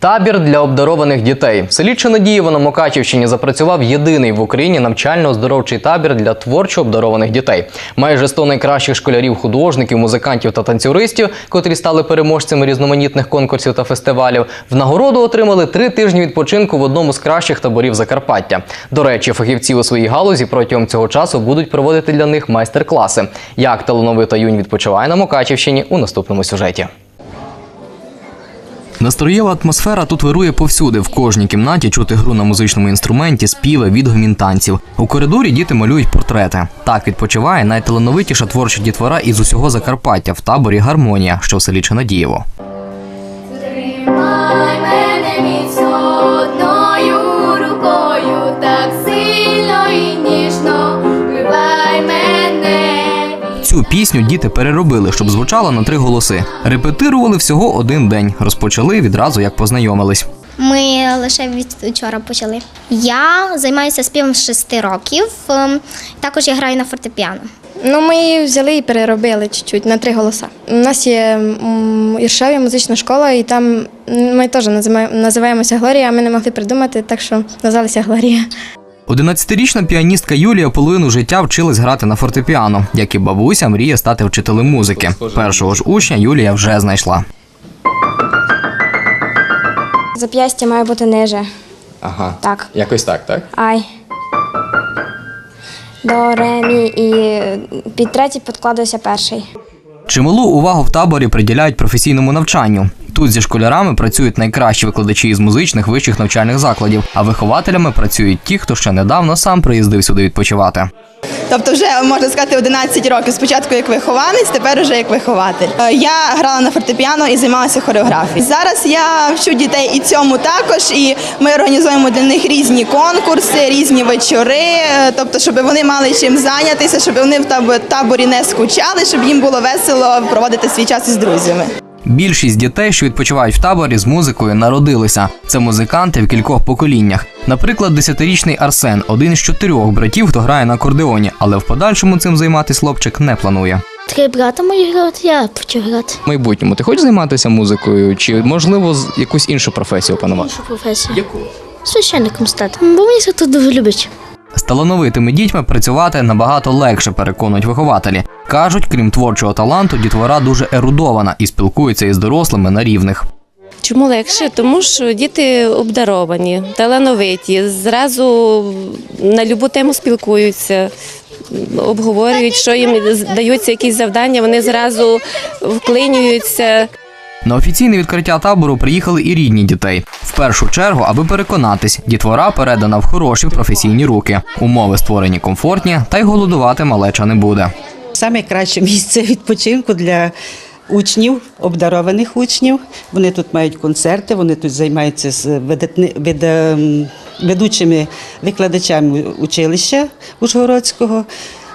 Табір для обдарованих дітей. В селі Чинодієво на Мукачівщині запрацював єдиний в Україні навчально-оздоровчий табір для творчо обдарованих дітей. Майже 100 найкращих школярів, художників, музикантів та танцюристів, котрі стали переможцями різноманітних конкурсів та фестивалів, в нагороду отримали три тижні відпочинку в одному з кращих таборів Закарпаття. До речі, фахівці у своїй галузі протягом цього часу будуть проводити для них майстер-класи. Як талановита юнь відпочиває на Мукачівщині у наступному сюжеті. Настроєва атмосфера тут вирує повсюди. В кожній кімнаті чути гру на музичному інструменті, співи, відгомін танців. У коридорі діти малюють портрети. Так відпочиває найталановитіша творча дітвора із усього Закарпаття в таборі Гармонія, що в селі Чинадієво. Пісню діти переробили, щоб звучала на три голоси. Репетирували всього один день. Розпочали відразу, як познайомились. Ми лише від вчора почали. Я займаюся співом з 6 років. ем, Також я граю на фортепіано. Ну, ми її взяли і переробили чуть-чуть на три голоса. У нас є Іршаві музична школа, і там ми теж називаємо- називаємося Глорія, а ми не могли придумати, так що назвалися Глорія. 11-річна піаністка Юлія половину життя вчилась грати на фортепіано. Як і бабуся, мріє стати вчителем музики. Першого ж учня Юлія вже знайшла. Зап'ястя має бути ниже. Ага. Так. Якось так, так? Ай. До ре, мі і під третій підкладується перший. Чималу увагу в таборі приділяють професійному навчанню. Тут зі школярами працюють найкращі викладачі із музичних вищих навчальних закладів, а вихователями працюють ті, хто ще недавно сам приїздив сюди відпочивати. Тобто, вже можна сказати 11 років. Спочатку як вихованець, тепер вже як вихователь. Е, Я грала на фортепіано і займалася хореографією. Зараз я вчу дітей і цьому також, і ми організуємо для них різні конкурси, різні вечори. е, Тобто, щоб вони мали чим зайнятися, щоб вони в таб- таборі не скучали, щоб їм було весело проводити свій час із друзями. Більшість дітей, що відпочивають в таборі з музикою, народилися. Це музиканти в кількох поколіннях. Наприклад, 10-річний Арсен один з чотирьох братів, хто грає на акордеоні, але в подальшому цим займатися хлопчик не планує. Три брата мої грають, я почав грати. В майбутньому ти хочеш займатися музикою, чи можливо якусь іншу професію опанувати? Іншу професію. Яку? Священником стати. Бо мені це тут дуже любить. З талановитими дітьми працювати набагато легше, переконують вихователі. Кажуть, крім творчого таланту, дітвора дуже ерудована і спілкується із дорослими на рівних. Чому легше? Тому що діти обдаровані, талановиті, зразу на любу тему спілкуються, обговорюють, що їм даються якісь завдання, вони зразу вклинюються. На офіційне відкриття табору приїхали і рідні дітей. В першу чергу, аби переконатись, дітвора передана в хороші професійні руки. Умови створені комфортні, та й голодувати малеча не буде. Саме краще місце відпочинку для учнів, обдарованих учнів. Вони тут мають концерти, вони тут займаються з видатни- від, ем, ведучими викладачами училища Ужгородського.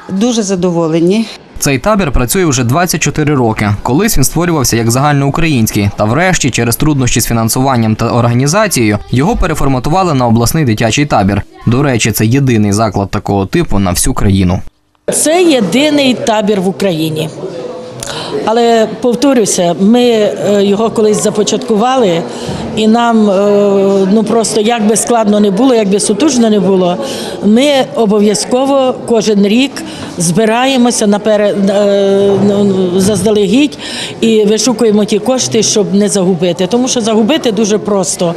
Дуже задоволені. Цей табір працює вже 24 роки. Колись він створювався як загальноукраїнський, та врешті, через труднощі з фінансуванням та організацією, його переформатували на обласний дитячий табір. До речі, це єдиний заклад такого типу на всю країну. Це єдиний табір в Україні. Але повторюся, ми е, його колись започаткували, і нам е, ну просто як би складно не було, як би сутужно не було, ми обов'язково кожен рік збираємося наперед е, ну, заздалегідь і вишукуємо ті кошти, щоб не загубити. Тому що загубити дуже просто.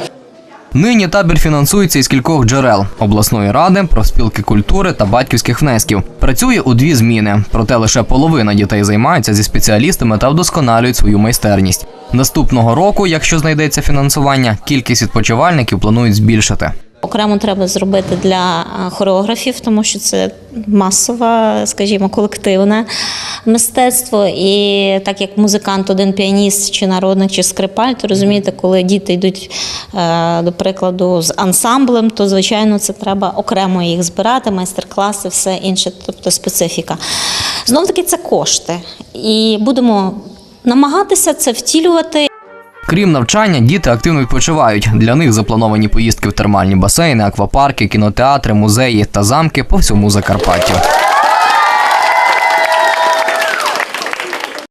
Нині табір фінансується із кількох джерел обласної ради, профспілки культури та батьківських внесків. Працює у дві зміни, проте лише половина дітей займаються зі спеціалістами та вдосконалюють свою майстерність. Наступного року, якщо знайдеться фінансування, кількість відпочивальників планують збільшити. Окремо треба зробити для хореографів, тому що це масове, скажімо, колективне мистецтво. І так як музикант, один піаніст, чи народник, чи скрипаль, то розумієте, коли діти йдуть, е, до прикладу, з ансамблем, то звичайно це треба окремо їх збирати, майстер-класи, все інше, тобто специфіка. Знов таки це кошти. І будемо намагатися це втілювати. Крім навчання, діти активно відпочивають. Для них заплановані поїздки в термальні басейни, аквапарки, кінотеатри, музеї та замки по всьому Закарпаттю.